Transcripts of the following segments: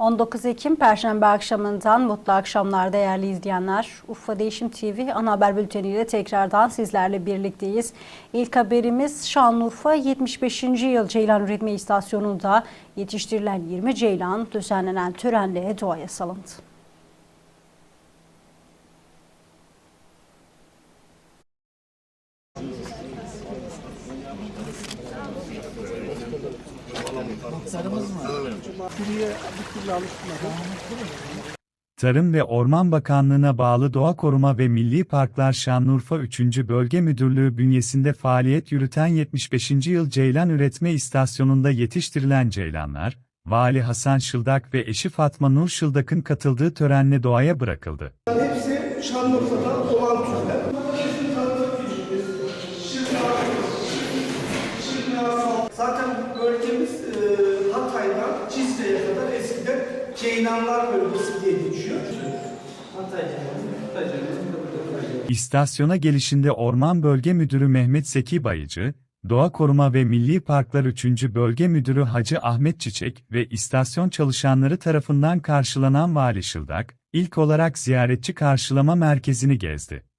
19 Ekim Perşembe akşamından mutlu akşamlar değerli izleyenler. Urfa Değişim TV ana haber bülteniyle tekrardan sizlerle birlikteyiz. İlk haberimiz Şanlıurfa 75. yıl Ceylan Üretme İstasyonu'nda yetiştirilen 20 ceylan düzenlenen törenle doğaya salındı. Tarım ve Orman Bakanlığı'na bağlı Doğa Koruma ve Milli Parklar Şanlıurfa 3. Bölge Müdürlüğü bünyesinde faaliyet yürüten 75. yıl Ceylan Üretme İstasyonu'nda yetiştirilen ceylanlar, Vali Hasan Şıldak ve eşi Fatma Nur Şıldak'ın katıldığı törenle doğaya bırakıldı. Hepsi Şanlıurfa'da olan türler. Zaten bu bölgemiz e, Hatay'dan Cizre'ye kadar eskiden Ceylanlar bölgesi diye geçiyor. İstasyona gelişinde Orman Bölge Müdürü Mehmet Seki Bayıcı, Doğa Koruma ve Milli Parklar 3. Bölge Müdürü Hacı Ahmet Çiçek ve istasyon çalışanları tarafından karşılanan Vali Şıldak, ilk olarak ziyaretçi karşılama merkezini gezdi.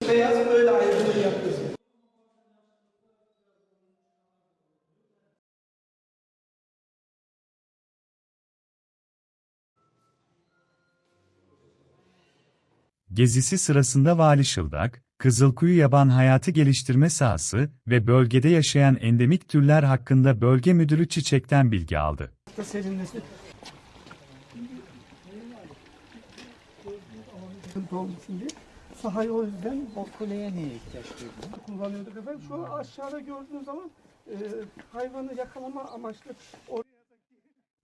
Gezisi sırasında Vali Şıldak, Kızılkuyu Yaban Hayatı Geliştirme Sahası ve bölgede yaşayan endemik türler hakkında bölge müdürü Çiçek'ten bilgi aldı. Sahayı o yüzden kuleye niye ihtiyaç duydun? kullanıyorduk efendim. Şu aşağıda gördüğünüz zaman e, hayvanı yakalama amaçlı oraya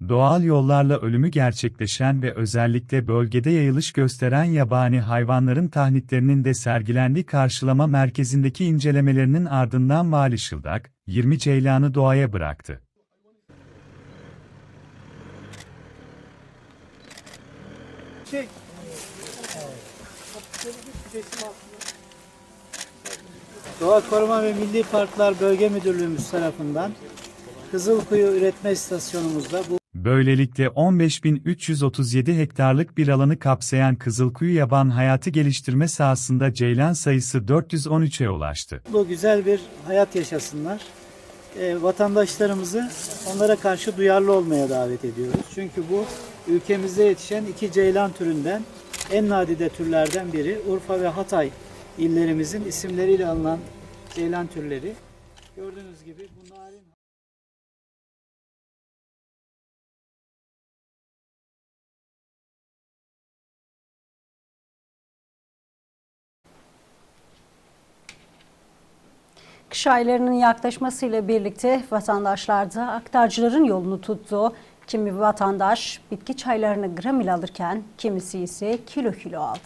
Doğal yollarla ölümü gerçekleşen ve özellikle bölgede yayılış gösteren yabani hayvanların tahnitlerinin de sergilendiği karşılama merkezindeki incelemelerinin ardından Vali Şıldak, 20 ceylanı doğaya bıraktı. şey Doğa Koruma ve Milli Parklar Bölge Müdürlüğümüz tarafından Kızılkuyu Üretme İstasyonumuzda bu Böylelikle 15.337 hektarlık bir alanı kapsayan Kızılkuyu Yaban Hayatı Geliştirme sahasında ceylan sayısı 413'e ulaştı. bu güzel bir hayat yaşasınlar. Ee, vatandaşlarımızı onlara karşı duyarlı olmaya davet ediyoruz. Çünkü bu ülkemizde yetişen iki ceylan türünden en nadide türlerden biri. Urfa ve Hatay illerimizin isimleriyle alınan ceylan türleri. Gördüğünüz gibi bu Kış aylarının yaklaşmasıyla birlikte vatandaşlar da aktarcıların yolunu tuttu. Kimi vatandaş bitki çaylarını gram ile alırken kimisi ise kilo kilo aldı.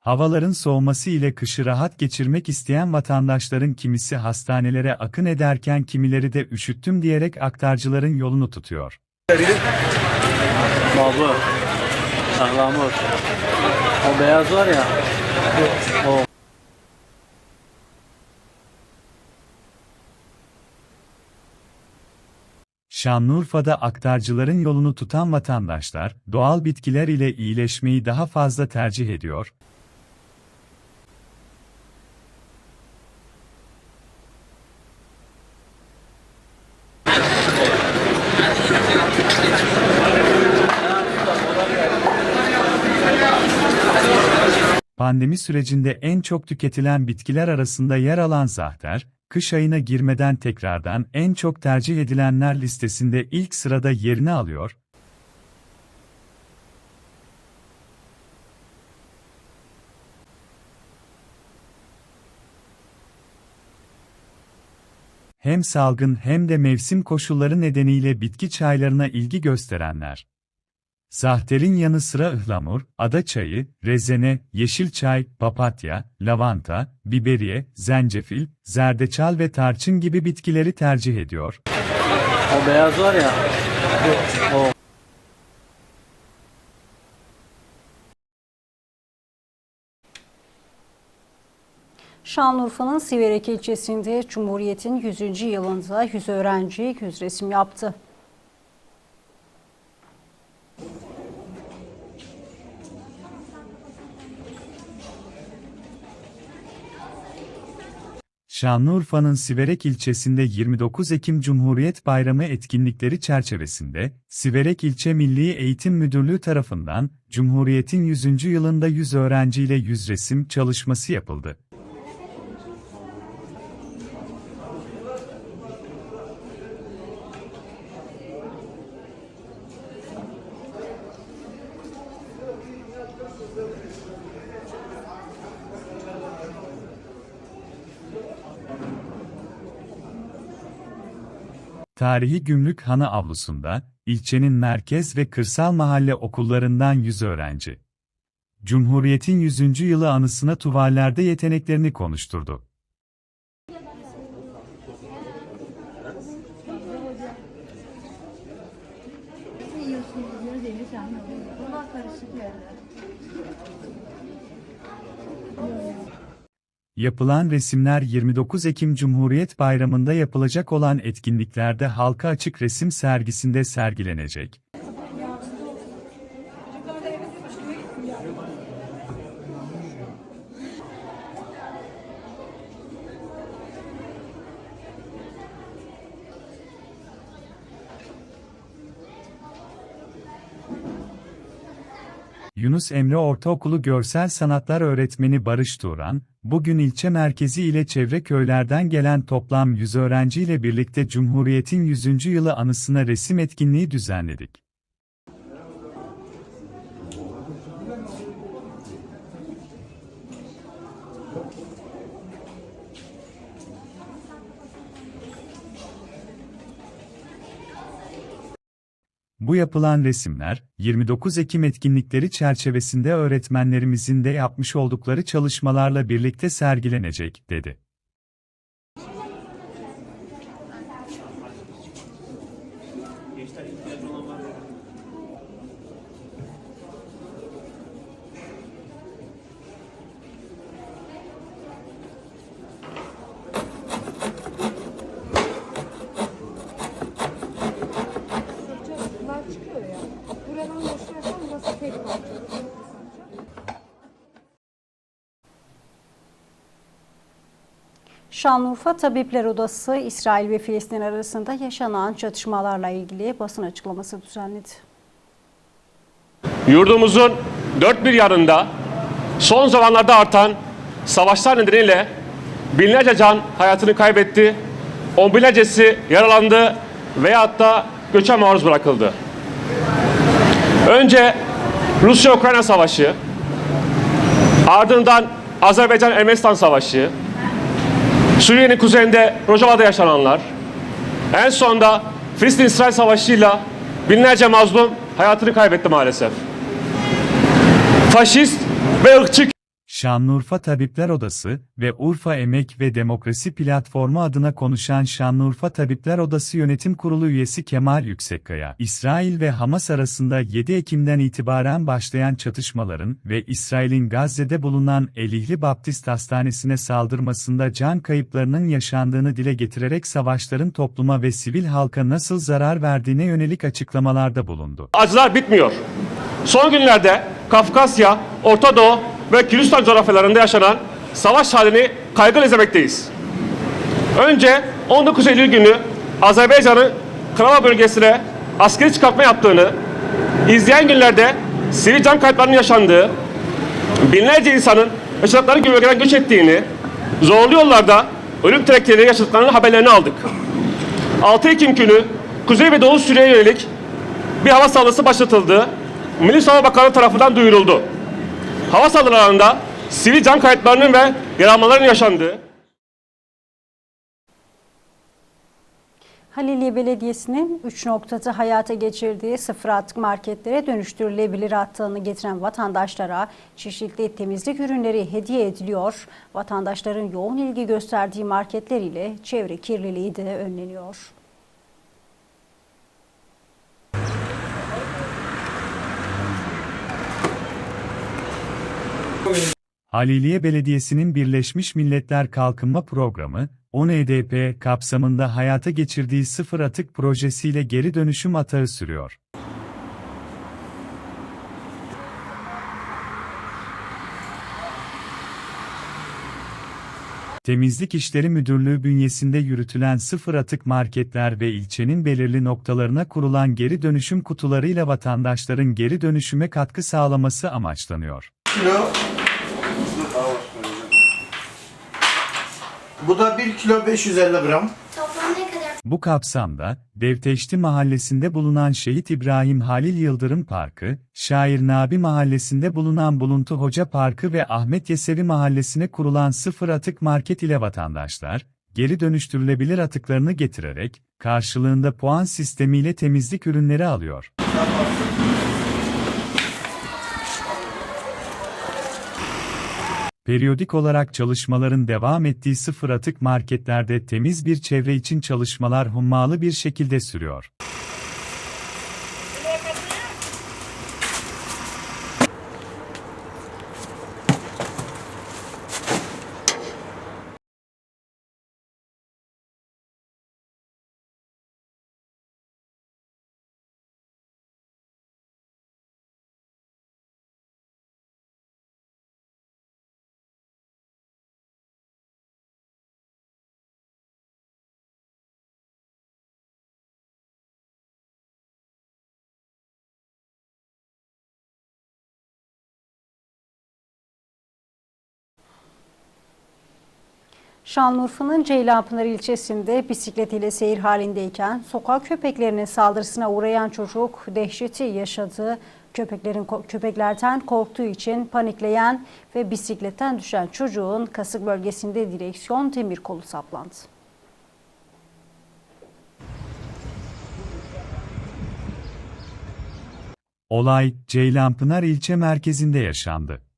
Havaların soğuması ile kışı rahat geçirmek isteyen vatandaşların kimisi hastanelere akın ederken kimileri de üşüttüm diyerek aktarcıların yolunu tutuyor. Baba. Sahlamur. O beyaz var ya. O. Şanlıurfa'da aktarcıların yolunu tutan vatandaşlar, doğal bitkiler ile iyileşmeyi daha fazla tercih ediyor. Pandemi sürecinde en çok tüketilen bitkiler arasında yer alan zahter, kış ayına girmeden tekrardan en çok tercih edilenler listesinde ilk sırada yerini alıyor. Hem salgın hem de mevsim koşulları nedeniyle bitki çaylarına ilgi gösterenler. Zahter'in yanı sıra ıhlamur, ada çayı, rezene, yeşil çay, papatya, lavanta, biberiye, zencefil, zerdeçal ve tarçın gibi bitkileri tercih ediyor. O beyaz var ya. O. Şanlıurfa'nın Siverek ilçesinde Cumhuriyet'in 100. yılında 100 öğrenci yüz resim yaptı. Şanlıurfa'nın Siverek ilçesinde 29 Ekim Cumhuriyet Bayramı etkinlikleri çerçevesinde, Siverek İlçe Milli Eğitim Müdürlüğü tarafından, Cumhuriyet'in 100. yılında 100 öğrenciyle yüz resim çalışması yapıldı. Tarihi Gümrük Hanı avlusunda, ilçenin merkez ve kırsal mahalle okullarından 100 öğrenci. Cumhuriyet'in 100. yılı anısına tuvallerde yeteneklerini konuşturdu. Yapılan resimler 29 Ekim Cumhuriyet Bayramı'nda yapılacak olan etkinliklerde halka açık resim sergisinde sergilenecek. Yunus Emre Ortaokulu Görsel Sanatlar Öğretmeni Barış Turan, bugün ilçe merkezi ile çevre köylerden gelen toplam 100 öğrenciyle birlikte Cumhuriyet'in 100. yılı anısına resim etkinliği düzenledik. Bu yapılan resimler, 29 Ekim etkinlikleri çerçevesinde öğretmenlerimizin de yapmış oldukları çalışmalarla birlikte sergilenecek, dedi. Şanlıurfa Tabipler Odası, İsrail ve Filistin arasında yaşanan çatışmalarla ilgili basın açıklaması düzenledi. Yurdumuzun dört bir yanında son zamanlarda artan savaşlar nedeniyle binlerce can hayatını kaybetti, on binlercesi yaralandı veyahut da göçe maruz bırakıldı. Önce Rusya-Ukrayna savaşı, ardından Azerbaycan-Ermenistan savaşı, Suriye'nin kuzeyinde Rojava'da yaşananlar, en sonda Filistin-İsrail savaşıyla binlerce mazlum hayatını kaybetti maalesef. Faşist ve ırkçı Şanlıurfa Tabipler Odası ve Urfa Emek ve Demokrasi Platformu adına konuşan Şanlıurfa Tabipler Odası Yönetim Kurulu üyesi Kemal Yüksekkaya, İsrail ve Hamas arasında 7 Ekim'den itibaren başlayan çatışmaların ve İsrail'in Gazze'de bulunan Elihli Baptist Hastanesi'ne saldırmasında can kayıplarının yaşandığını dile getirerek savaşların topluma ve sivil halka nasıl zarar verdiğine yönelik açıklamalarda bulundu. acılar bitmiyor. Son günlerde Kafkasya, Orta Doğu ve Kürdistan coğrafyalarında yaşanan savaş halini kaygıyla izlemekteyiz. Önce 19 Eylül günü Azerbaycan'ın Krava bölgesine askeri çıkartma yaptığını, izleyen günlerde sivil can kayıplarının yaşandığı, binlerce insanın yaşadıkları gibi bölgeden göç ettiğini, zorlu yollarda ölüm tehlikeleri yaşadıklarının haberlerini aldık. 6 Ekim günü Kuzey ve Doğu Suriye'ye yönelik bir hava saldırısı başlatıldı. Milli Savunma Bakanlığı tarafından duyuruldu. Hava saldırılarında sivil can kayıplarının ve yaralanmaların yaşandığı, Haliliye Belediyesi'nin 3 noktada hayata geçirdiği sıfır atık marketlere dönüştürülebilir attığını getiren vatandaşlara çeşitli temizlik ürünleri hediye ediliyor. Vatandaşların yoğun ilgi gösterdiği marketler ile çevre kirliliği de önleniyor. Haliliye Belediyesi'nin Birleşmiş Milletler Kalkınma Programı, ONEDP kapsamında hayata geçirdiği sıfır atık projesiyle geri dönüşüm atağı sürüyor. Temizlik İşleri Müdürlüğü bünyesinde yürütülen sıfır atık marketler ve ilçenin belirli noktalarına kurulan geri dönüşüm kutularıyla vatandaşların geri dönüşüme katkı sağlaması amaçlanıyor. Kilo. Bu da 1 kilo 550 gram. Toplam ne kadar? Bu kapsamda, Devteşti Mahallesi'nde bulunan Şehit İbrahim Halil Yıldırım Parkı, Şair Nabi Mahallesi'nde bulunan Buluntu Hoca Parkı ve Ahmet Yesevi Mahallesi'ne kurulan sıfır atık market ile vatandaşlar, geri dönüştürülebilir atıklarını getirerek, karşılığında puan sistemiyle temizlik ürünleri alıyor. Periyodik olarak çalışmaların devam ettiği sıfır atık marketlerde temiz bir çevre için çalışmalar hummalı bir şekilde sürüyor. Şanlıurfa'nın Ceylanpınar ilçesinde bisikletiyle seyir halindeyken sokak köpeklerinin saldırısına uğrayan çocuk dehşeti yaşadı. Köpeklerin köpeklerden korktuğu için panikleyen ve bisikletten düşen çocuğun kasık bölgesinde direksiyon demir kolu saplandı. Olay, Ceylanpınar ilçe merkezinde yaşandı.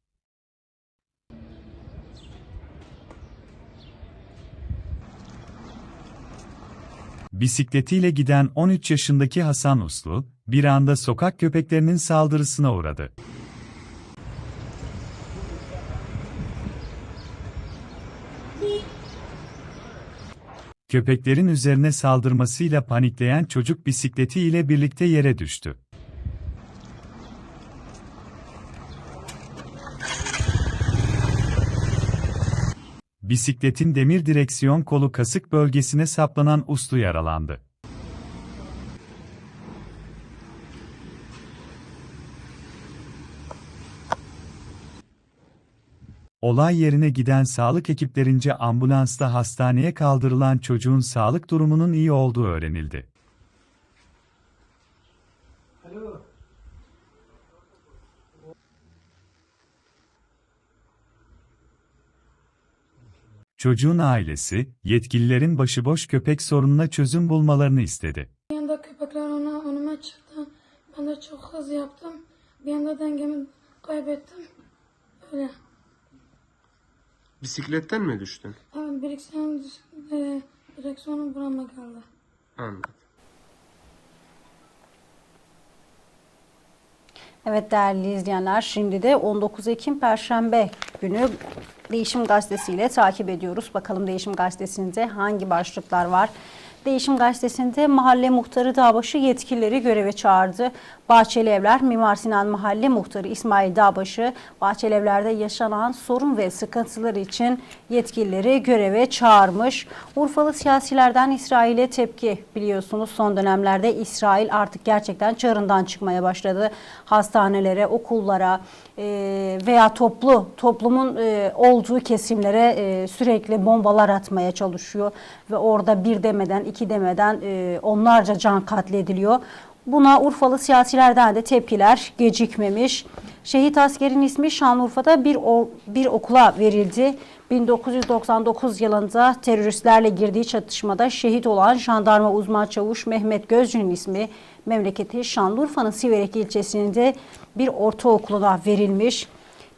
Bisikletiyle giden 13 yaşındaki Hasan Uslu, bir anda sokak köpeklerinin saldırısına uğradı. Köpeklerin üzerine saldırmasıyla panikleyen çocuk bisikleti ile birlikte yere düştü. Bisikletin demir direksiyon kolu kasık bölgesine saplanan uslu yaralandı. Olay yerine giden sağlık ekiplerince ambulansla hastaneye kaldırılan çocuğun sağlık durumunun iyi olduğu öğrenildi. Çocuğun ailesi, yetkililerin başıboş köpek sorununa çözüm bulmalarını istedi. Bir anda köpekler ona önüme çıktı. Ben de çok hız yaptım. Bir anda dengemi kaybettim. Öyle. Bisikletten mi düştün? Evet, direksiyon, e, direksiyonum burama geldi. Anladım. Evet değerli izleyenler şimdi de 19 Ekim Perşembe günü Değişim Gazetesi ile takip ediyoruz. Bakalım Değişim Gazetesi'nde hangi başlıklar var? Değişim Gazetesi'nde mahalle muhtarı Dağbaşı yetkilileri göreve çağırdı. Bahçeli Evler Mimar Sinan Mahalle Muhtarı İsmail Dağbaşı Bahçeli Evler'de yaşanan sorun ve sıkıntılar için yetkilileri göreve çağırmış. Urfalı siyasilerden İsrail'e tepki biliyorsunuz son dönemlerde İsrail artık gerçekten çığırından çıkmaya başladı. Hastanelere, okullara veya toplu toplumun e, olduğu kesimlere e, sürekli bombalar atmaya çalışıyor ve orada bir demeden iki demeden e, onlarca can katlediliyor. Buna Urfalı siyasilerden de tepkiler gecikmemiş. Şehit askerin ismi Şanlıurfa'da bir, o, bir okula verildi. 1999 yılında teröristlerle girdiği çatışmada şehit olan jandarma uzman çavuş Mehmet Gözcü'nün ismi memleketi Şanlıurfa'nın Siverek ilçesinde bir ortaokuluna verilmiş.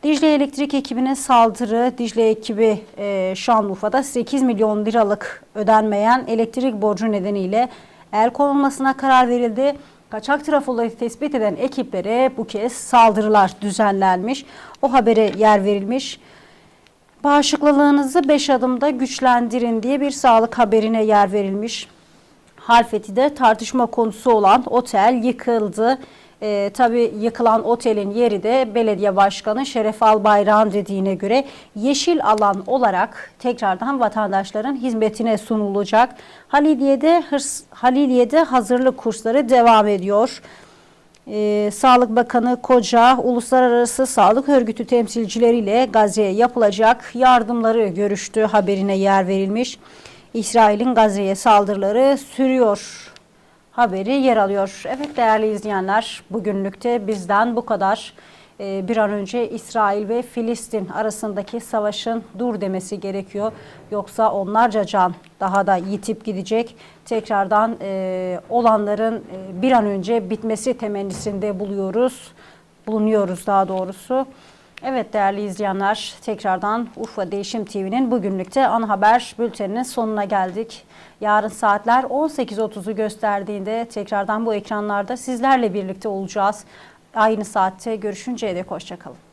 Dicle Elektrik ekibine saldırı, Dicle ekibi e, Şanlıurfa'da 8 milyon liralık ödenmeyen elektrik borcu nedeniyle el konulmasına karar verildi. Kaçak trafoları tespit eden ekiplere bu kez saldırılar düzenlenmiş. O habere yer verilmiş. Bağışıklılığınızı 5 adımda güçlendirin diye bir sağlık haberine yer verilmiş. Halfeti'de tartışma konusu olan otel yıkıldı. Ee, tabii yıkılan otelin yeri de belediye başkanı Şeref Albayrak'ın dediğine göre yeşil alan olarak tekrardan vatandaşların hizmetine sunulacak. Haliliye'de, hırs, Haliliye'de hazırlık kursları devam ediyor. Ee, Sağlık Bakanı Koca, Uluslararası Sağlık Örgütü temsilcileriyle Gazze'ye yapılacak yardımları görüştü haberine yer verilmiş. İsrail'in Gazze'ye saldırıları sürüyor haberi yer alıyor. Evet değerli izleyenler bugünlükte bizden bu kadar. Ee, bir an önce İsrail ve Filistin arasındaki savaşın dur demesi gerekiyor. Yoksa onlarca can daha da yitip gidecek. Tekrardan e, olanların e, bir an önce bitmesi temennisinde buluyoruz. Bulunuyoruz daha doğrusu. Evet değerli izleyenler tekrardan Urfa Değişim TV'nin bugünlükte ana haber bülteninin sonuna geldik. Yarın saatler 18.30'u gösterdiğinde tekrardan bu ekranlarda sizlerle birlikte olacağız. Aynı saatte görüşünceye dek hoşçakalın.